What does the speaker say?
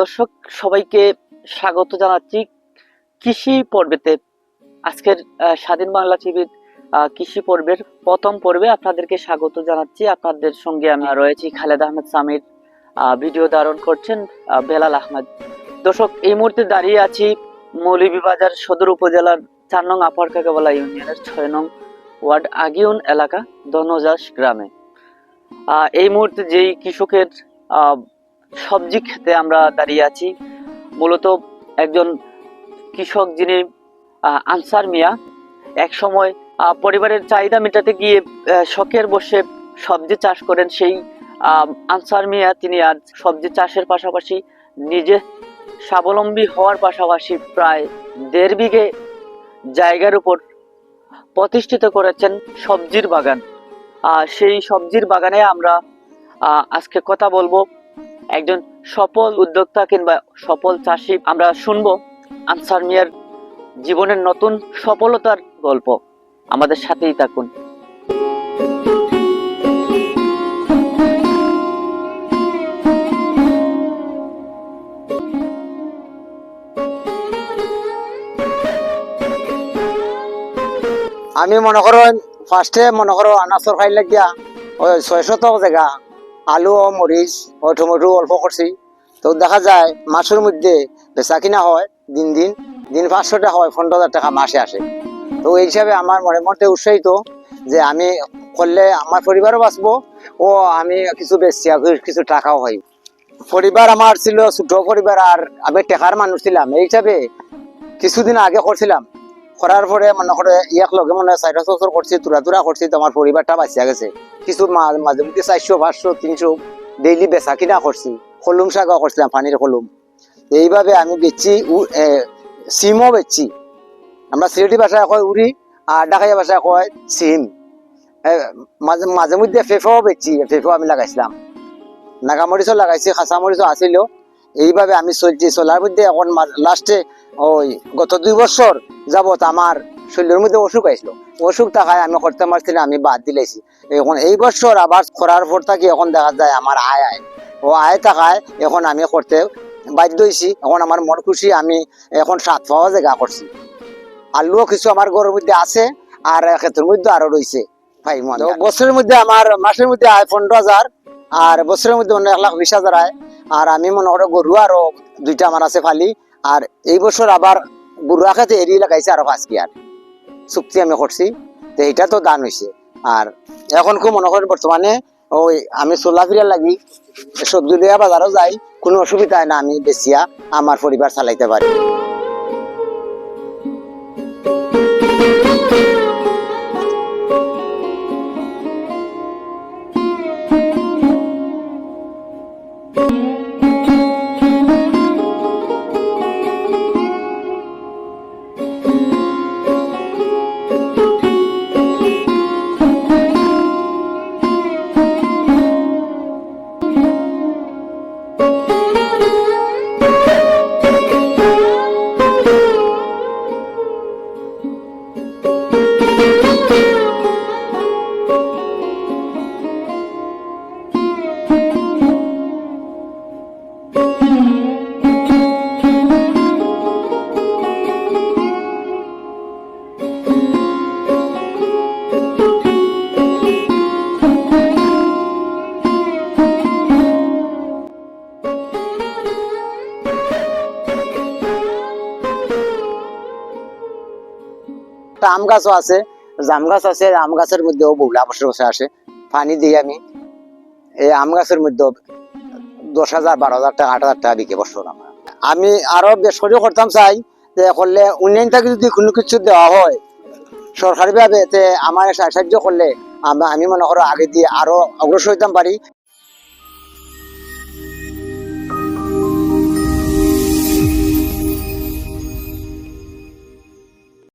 দর্শক, সবাইকে স্বাগত জানাচ্ছি কৃষি পর্বেতে। আজকের স্বাধীন বাংলা টিভির কৃষি পর্বের প্রথম পর্বে আপনাদেরকে স্বাগত জানাচ্ছি। আপনাদের সঙ্গে আমি রয়েছি খালেদ আহমেদ সামির ভিডিও ধারণ করছেন বেলাল আহমেদ। দর্শক, এই মুহূর্তে দাঁড়িয়ে আছি মৌলভীবাজার সদর উপজেলার চার নং আপার কাকাবালা ইউনিয়নের ছয় নং ওয়ার্ড আগিউন এলাকা ধনজাস গ্রামে। এই মুহূর্তে যেই কৃষকের সবজি খেতে আমরা দাঁড়িয়ে আছি, মূলত একজন কৃষক যিনি আনসার মিয়া, এক সময় পরিবারের চাহিদা মেটাতে গিয়ে শখের বসে সবজি চাষ করেন, সেই আনসার মিয়া, তিনি আজ সবজি চাষের পাশাপাশি নিজে স্বাবলম্বী হওয়ার পাশাপাশি প্রায় দেড় বিঘে জায়গার উপর প্রতিষ্ঠিত করেছেন সবজির বাগান। আহ, সেই সবজির বাগানে আমরা আজকে কথা বলব। একজন সফল উদ্যোক্তা কিংবা সফল চাষি আমরা শুনব আনসার মিয়ার জীবনের নতুন সফলতার গল্প। আমাদের সাথেই থাকুন। আমি মনে করো ফার্স্টে মনে করো আনাচর খাই লাগিয়া ওই ছয় শতক জায়গা আলু ও মরিচ ও টমেটো অল্প করছি তো দেখা যায় মাসের মধ্যে বেচা কিনা হয়, দিন দিন দিন পাঁচশো টাকা হয়, পনেরো হাজার টাকা মাসে আসে। তো এই হিসাবে আমার মনে মধ্যে উৎসাহিত যে আমি করলে আমার পরিবারও বাঁচবো ও আমি কিছু আর কিছু টাকাও হয়। পরিবার আমার ছিল, ছোট পরিবার আর আমি টেকার মানুষ ছিলাম। এই হিসাবে কিছুদিন আগে করছিলাম করার পরে মনে করে ইয়াক লগে মনে হয় চার বছর করছি তুরা তুরা করছি তো আমার পরিবারটা বাঁচিয়া গেছে। কিছু মাঝে মধ্যে চারশো পাঁচশো তিনশো ডেইলি বেচা কিনা করছি কলুম শাকও করছিলাম পানির কলুম এইভাবে আমি এ, সিমও বেচছি আমরা সিলেটি ভাষায় কয় উড়ি আর ডাকাইয়া ভাষায় কয় সিম মাঝে মাঝে মধ্যে ফেফাও বেচছি ফেফাও আমি লাগাইছিলাম। নাগামরিচও লাগাইছি খাঁচামরিচও আছিল। এইভাবে আমি চলছি চলার মধ্যে এখন লাস্টে ওই গত দুই বছর যাবত আমার শরীরের মধ্যে অসুখ আসছিল অসুখ থাকায় আমি করতে পারছি না আমি বাদ দিলেছি এখন এই বছর আবার করার পর থাকি এখন দেখা যায় আমার আয় আয়। ও আয় থাকায় এখন আমি করতে বাধ্য হয়েছি এখন আমার মন খুশি আমি এখন সাত পাওয়া জায়গা করছি। আলুও কিছু আমার ঘরের মধ্যে আছে আর ক্ষেত্রের মধ্যে আরও রয়েছে। ভাই মনে বছরের মধ্যে আমার মাসের মধ্যে আয় পনেরো হাজার আর বছরের মধ্যে হয় এক লাখ বিশ হাজার আয়। আর আমি মনে করো গরু আরও দুইটা আমার আছে ফালি। আর এই বছর আবার বুড়া খেতে এরি লাগাইছে আরও পাঁচ আর। চুক্তি আমি করছি, তো এইটা তো দান হয়েছে আর এখন খুব মনে করেন বর্তমানে ওই আমি চোলা চলাফিরা লাগি, সবজি দেওয়া বাজারও যাই, কোনো অসুবিধা হয় না আমি বেচিয়া আমার পরিবার চালাইতে পারি। একটা আম গাছও আছে, জাম গাছ আছে, আম গাছের মধ্যেও বউলা বসে বসে আসে। পানি দিই আমি। এই আম গাছের মধ্যে দশ হাজার, বারো হাজার টাকা, আট হাজার টাকা বিকে বছর আমরা আমি আরও বেশ করেও করতাম চাই যে করলে উন্নয়ন থেকে যদি কোনো কিছু দেওয়া হয় সরকারি ভাবে তে আমার সাহায্য করলে আমি মনে করো আগে দিয়ে আরও অগ্রসর হইতাম পারি।